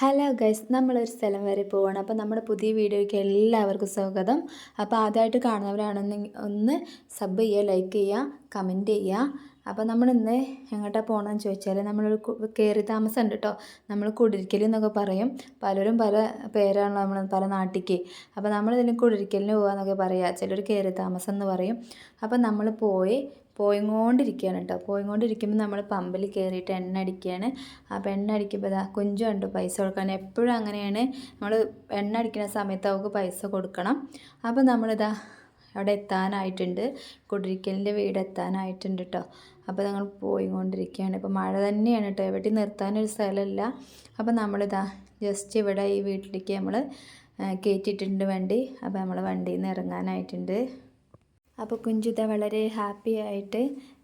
Hello guys നമ്മളൊരു സ്ഥലം വരെ പോവാണ്. അപ്പോൾ നമ്മുടെ പുതിയ വീഡിയോയ്ക്ക് എല്ലാവർക്കും സ്വാഗതം. അപ്പോൾ ആദ്യമായിട്ട് കാണുന്നവരാണെന്നെങ്കിൽ ഒന്ന് സബ് ചെയ്യുക ലൈക്ക് ചെയ്യുക കമന്റ് ചെയ്യുക. അപ്പോൾ നമ്മൾ ഇന്ന് എങ്ങോട്ടാണ് പോകണമെന്ന് ചോദിച്ചാൽ നമ്മളൊരു കയറി താമസം ഉണ്ട് കേട്ടോ നമ്മൾ കുടിരിക്കൽ എന്നൊക്കെ പറയും. പലരും പല പേരാണല്ലോ നമ്മൾ പല നാട്ടിക്ക്. അപ്പോൾ നമ്മളിതിന് കുടിരിക്കലിന് പോകാമെന്നൊക്കെ പറയുക ചിലർ കയറി താമസം എന്ന് പറയും. അപ്പോൾ നമ്മൾ പോയി പോയിക്കൊണ്ടിരിക്കുകയാണ് കേട്ടോ. പോയിക്കൊണ്ടിരിക്കുമ്പോൾ നമ്മൾ പമ്പിൽ കയറിയിട്ട് എണ്ണ അടിക്കുകയാണ്. അപ്പോൾ എണ്ണ അടിക്കുമ്പോൾ ഇതാ കുഞ്ചും ഉണ്ട് പൈസ കൊടുക്കാൻ. എപ്പോഴും അങ്ങനെയാണ് നമ്മൾ എണ്ണ അടിക്കുന്ന സമയത്ത് അവൾക്ക് പൈസ കൊടുക്കണം. അപ്പോൾ നമ്മളിതാ അവിടെ എത്താനായിട്ടുണ്ട്. കുടിരിക്കലിന്റെ വീട് എത്താനായിട്ടുണ്ട് കേട്ടോ. അപ്പോൾ ഞങ്ങൾ പോയിക്കൊണ്ടിരിക്കുകയാണ് ഇപ്പോൾ മഴ തന്നെയാണ് കേട്ടോ. എവിടെ നിർത്താനൊരു സ്ഥലമില്ല. അപ്പോൾ നമ്മളിതാ ജസ്റ്റ് ഇവിടെ ഈ വീട്ടിലേക്ക് നമ്മൾ കയറ്റിയിട്ടുണ്ട് വണ്ടി. അപ്പോൾ നമ്മൾ വണ്ടിയിൽ നിന്ന് ഇറങ്ങാനായിട്ടുണ്ട്. അപ്പോൾ കുഞ്ചിത വളരെ ഹാപ്പി ആയിട്ട്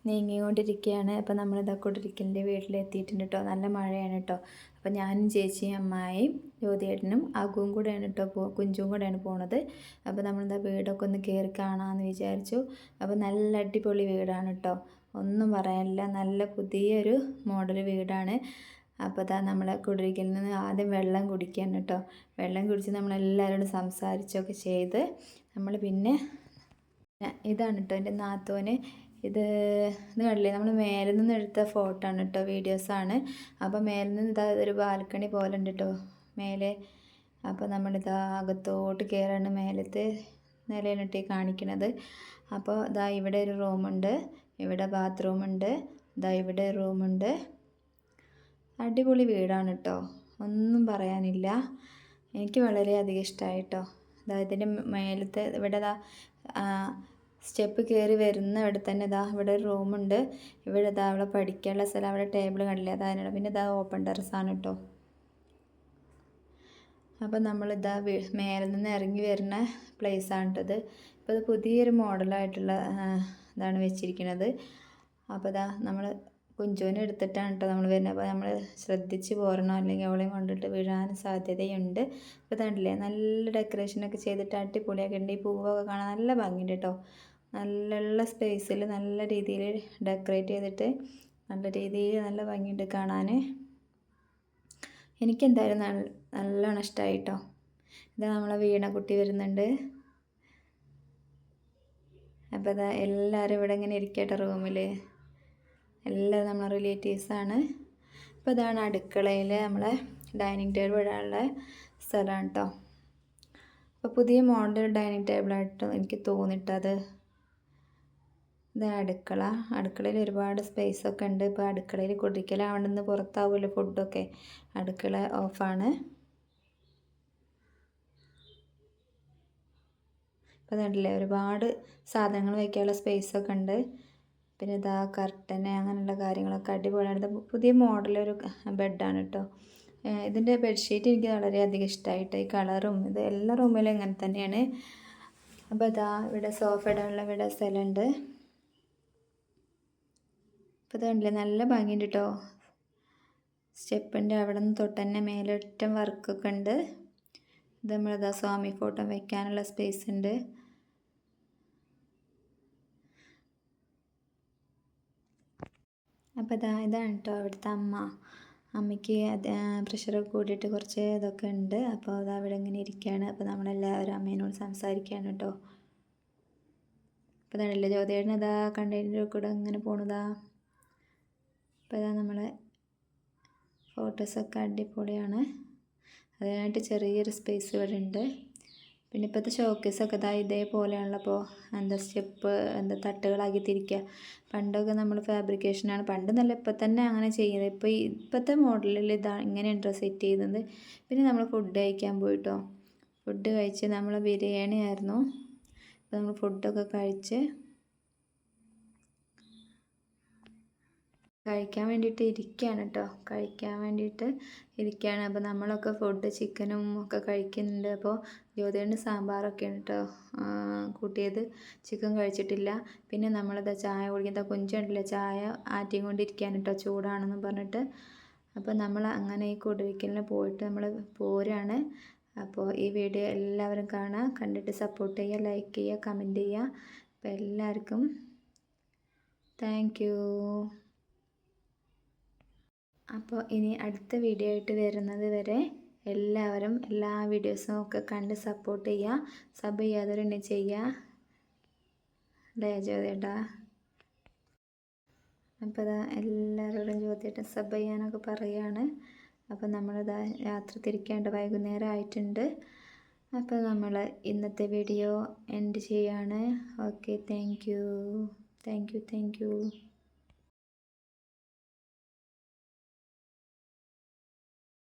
നീങ്ങിക്കൊണ്ടിരിക്കുകയാണ് അപ്പോൾ നമ്മളിതാ കുടിരിക്കലിന്റെ വീട്ടിലെത്തിയിട്ടുണ്ട് കേട്ടോ നല്ല മഴയാണ് കേട്ടോ അപ്പോൾ ഞാനും ചേച്ചിയും അമ്മായിയും ജ്യോതിയേട്ടനും അഗുവും കൂടെയാണ് കേട്ടോ പോ കുഞ്ചും കൂടെയാണ് പോണത്. അപ്പോൾ നമ്മളിതാ വീടൊക്കെ ഒന്ന് കയറി കാണാമെന്ന് വിചാരിച്ചു. അപ്പോൾ നല്ല അടിപൊളി വീടാണ് കേട്ടോ ഒന്നും പറയാനില്ല. നല്ല പുതിയൊരു മോഡൽ വീടാണ്. അപ്പോൾ അതാ നമ്മളെ കുടിരിക്കലിൽ നിന്ന് ആദ്യം വെള്ളം കുടിക്കുകയാണ് കേട്ടോ വെള്ളം കുടിച്ച് നമ്മളെല്ലാവരോടും സംസാരിച്ചൊക്കെ ചെയ്ത് നമ്മൾ പിന്നെ ഇതാണ് കേട്ടോ എന്റെ നാത്തോന്. ഇത് ഇത് കണ്ടില്ലേ? നമ്മൾ മേലെ നിന്ന് എടുത്ത ഫോട്ടോ ആണ് കേട്ടോ വീഡിയോസാണ് അപ്പോൾ മേലെ നിന്ന് ഇതാ ഒരു ബാൽക്കണി പോലെ ഉണ്ട് കേട്ടോ മേലെ. അപ്പോൾ നമ്മളിതാ അകത്തോട്ട് കയറാണ് മേലത്തെ നിലയിലിട്ട് കാണിക്കണത്. അപ്പോൾ ഇതാ ഇവിടെ ഒരു റൂമുണ്ട് ഇവിടെ ബാത്റൂമുണ്ട് ഇതാ ഇവിടെ റൂമുണ്ട് അടിപൊളി വീടാണ് കേട്ടോ ഒന്നും പറയാനില്ല. എനിക്ക് വളരെയധികം ഇഷ്ടമായി കേട്ടോ ഇതിന്റെ മേലത്തെ ഇവിടെ സ്റ്റെപ്പ് കയറി വരുന്ന ഇവിടെ തന്നെ ഇതാ ഇവിടെ ഒരു റൂമുണ്ട് ഇവിടെ ഇതാ അവിടെ പഠിക്കാനുള്ള സ്ഥലം അവിടെ ടേബിൾ കണ്ടില്ല? അതിനോട് പിന്നെ ഇതാ ഓപ്പൺ ടെറസാണ് കേട്ടോ അപ്പോൾ നമ്മളിതാ മേലെ നിന്ന് ഇറങ്ങി വരുന്ന പ്ലേസാണ് കേട്ടത് ഇപ്പോൾ ഇത് പുതിയൊരു മോഡലായിട്ടുള്ള ഇതാണ് വെച്ചിരിക്കുന്നത് അപ്പോൾ ഇതാ നമ്മൾ കുഞ്ചുവിനെ എടുത്തിട്ടാണ് കേട്ടോ നമ്മൾ വരുന്നത്. അപ്പോൾ നമ്മൾ ശ്രദ്ധിച്ച് പോരണം. അല്ലെങ്കിൽ അവളെയും കൊണ്ടിട്ട് വീഴാൻ സാധ്യതയുണ്ട്. അപ്പോൾ കണ്ടില്ലേ? നല്ല ഡെക്കറേഷനൊക്കെ ചെയ്തിട്ട് അടിപൊളിയൊക്കെ ഉണ്ട് ഈ പൂവൊക്കെ കാണാൻ നല്ല ഭംഗിയുണ്ട് കേട്ടോ നല്ല സ്പേസിൽ നല്ല രീതിയിൽ ഡെക്കറേറ്റ് ചെയ്തിട്ട് നല്ല രീതിയിൽ നല്ല ഭംഗിയുണ്ട് കാണാൻ എനിക്കെന്തായാലും നല്ല നല്ലോണം ഇഷ്ടമായി കേട്ടോ ഇത് നമ്മളെ വീണ കുട്ടി വരുന്നുണ്ട്. അപ്പോൾ ഇതാ എല്ലാവരും ഇവിടെ ഇങ്ങനെ ഇരിക്കട്ടെ റൂമിൽ എല്ലാവരും നമ്മളെ റിലേറ്റീവ്സാണ് അപ്പോൾ ഇതാണ് അടുക്കളയിൽ നമ്മളെ ഡൈനിങ് ടേബിൾ ഇടാനുള്ള സ്ഥലമാണ് കേട്ടോ അപ്പോൾ പുതിയ മോഡൽ ഡൈനിങ് ടേബിളായിട്ട് എനിക്ക് തോന്നിയിട്ടത് ഇത് അടുക്കള. അടുക്കളയിൽ ഒരുപാട് സ്പേസ് ഒക്കെ ഉണ്ട്. ഇപ്പോൾ അടുക്കളയിൽ കുടിക്കലാവണമെന്ന് പുറത്താവുമല്ലോ ഫുഡൊക്കെ അടുക്കള ഓഫാണ് ഇപ്പോൾ കണ്ടില്ലേ ഒരുപാട് സാധനങ്ങൾ വയ്ക്കാനുള്ള സ്പേസൊക്കെ ഉണ്ട്. പിന്നെ ഇതാ കർട്ടന് അങ്ങനെയുള്ള കാര്യങ്ങളൊക്കെ അടിപൊളിയാണ്. പുതിയ മോഡലൊരു ബെഡാണ് കേട്ടോ. ഇതിന്റെ ബെഡ്ഷീറ്റ് എനിക്ക് വളരെയധികം ഇഷ്ടമായിട്ട് ഈ കളറും ഇത് എല്ലാ റൂമിലും ഇങ്ങനെ തന്നെയാണ്. അപ്പോൾ ഇതാ ഇവിടെ സോഫ ഇടാനുള്ള ഇവിടെ സ്ഥലമുണ്ട് അപ്പോൾ ഇത് കണ്ടില്ലേ? നല്ല ഭംഗിയുണ്ട് കേട്ടോ സ്റ്റെപ്പിന്റെ അവിടെ നിന്ന് തൊട്ട് തന്നെ മേലൊറ്റം വർക്കൊക്കെ ഉണ്ട്. ഇത് നമ്മളിതാ സ്വാമി ഫോട്ടോ വയ്ക്കാനുള്ള സ്പേസ് ഉണ്ട്. അപ്പോൾ ഇതാ ഇതാണ് കേട്ടോ അവിടുത്തെ അമ്മ. അമ്മയ്ക്ക് പ്രഷറൊക്കെ കൂടിയിട്ട് കുറച്ച് ഇതൊക്കെ ഉണ്ട്. അപ്പോൾ അത് അവിടെ ഇങ്ങനെ ഇരിക്കുകയാണ് അപ്പോൾ നമ്മളെല്ലാവരും അമ്മേനോട് സംസാരിക്കുകയാണ് കേട്ടോ അപ്പോൾ ഇതാണല്ലേ ജ്യോതിയേട്ടൻ ഇതാ കണ്ടെയ്നറിൽ കൂടെ ഇങ്ങനെ പോണതാ അപ്പോൾ ഇതാ നമ്മളെ ഫോട്ടോസൊക്കെ അടിപൊളിയാണ്. അതിനായിട്ട് ചെറിയൊരു സ്പേസ് ഇവിടെ ഉണ്ട് പിന്നെ ഇപ്പോഴത്തെ ഷോക്കേസൊക്കെ ഇതാ ഇതേപോലെയാണല്ലോ അപ്പോൾ എന്താ സ്റ്റെപ്പ് എന്താ തട്ടുകളാക്കി തിരിക്കുക പണ്ടൊക്കെ നമ്മൾ ഫാബ്രിക്കേഷനാണ് പണ്ട് നല്ല ഇപ്പം തന്നെ അങ്ങനെ ചെയ്യുന്നത്. ഇപ്പോൾ ഇപ്പോഴത്തെ മോഡലിൽ ഇതാ ഇങ്ങനെയാണ് സെറ്റ് ചെയ്യുന്നത്. പിന്നെ നമ്മൾ ഫുഡ് കഴിക്കാൻ പോയിട്ടോ. ഫുഡ് കഴിച്ച് നമ്മൾ ബിരിയാണി ആയിരുന്നു അപ്പോൾ നമ്മൾ ഫുഡൊക്കെ കഴിച്ച് കഴിക്കാൻ വേണ്ടിയിട്ട് ഇരിക്കുകയാണ് കേട്ടോ. കഴിക്കാൻ വേണ്ടിയിട്ട് ഇരിക്കുകയാണ്. അപ്പോൾ നമ്മളൊക്കെ ഫുഡ് ചിക്കനും ഒക്കെ കഴിക്കുന്നുണ്ട്. അപ്പോൾ ജ്യോതിയുടെ സാമ്പാറൊക്കെയാണ് കേട്ടോ കൂട്ടിയത്. ചിക്കൻ കഴിച്ചിട്ടില്ല. പിന്നെ നമ്മളത് ചായ കുടിക്കുന്ന കുഞ്ചുണ്ടല്ലോ ചായ ആറ്റിയും കൊണ്ടിരിക്കുകയാണ് കേട്ടോ ചൂടാണെന്ന് പറഞ്ഞിട്ട്. അപ്പോൾ നമ്മൾ അങ്ങനെ ഈ കുടിരിക്കലിന് പോയിട്ട് നമ്മൾ പോരാണ് അപ്പോൾ ഈ വീഡിയോ എല്ലാവരും കാണുക. കണ്ടിട്ട് സപ്പോർട്ട് ചെയ്യുക ലൈക്ക് ചെയ്യുക കമന്റ് ചെയ്യുക. അപ്പോൾ എല്ലാവർക്കും താങ്ക് അപ്പോൾ ഇനി അടുത്ത വീഡിയോ ആയിട്ട് വരുന്നത് വരെ എല്ലാവരും എല്ലാ വീഡിയോസും ഒക്കെ കണ്ട് സപ്പോർട്ട് ചെയ്യുക. സബ് ചെയ്യാത്തവരുണ്ടെങ്കിൽ ചെയ്യുക. അല്ലേ ജ്യോതിയേട്ടാ അപ്പോൾ ഇതാ എല്ലാവരോടും ജ്യോതിയേട്ടൻ സബ് ചെയ്യാനൊക്കെ പറയുകയാണ് അപ്പോൾ നമ്മളിതാ യാത്ര തിരിക്കേണ്ട വൈകുന്നേരം ആയിട്ടുണ്ട്. അപ്പോൾ നമ്മൾ ഇന്നത്തെ വീഡിയോ എൻഡ് ചെയ്യാണ്. Okay thank you thank you thank you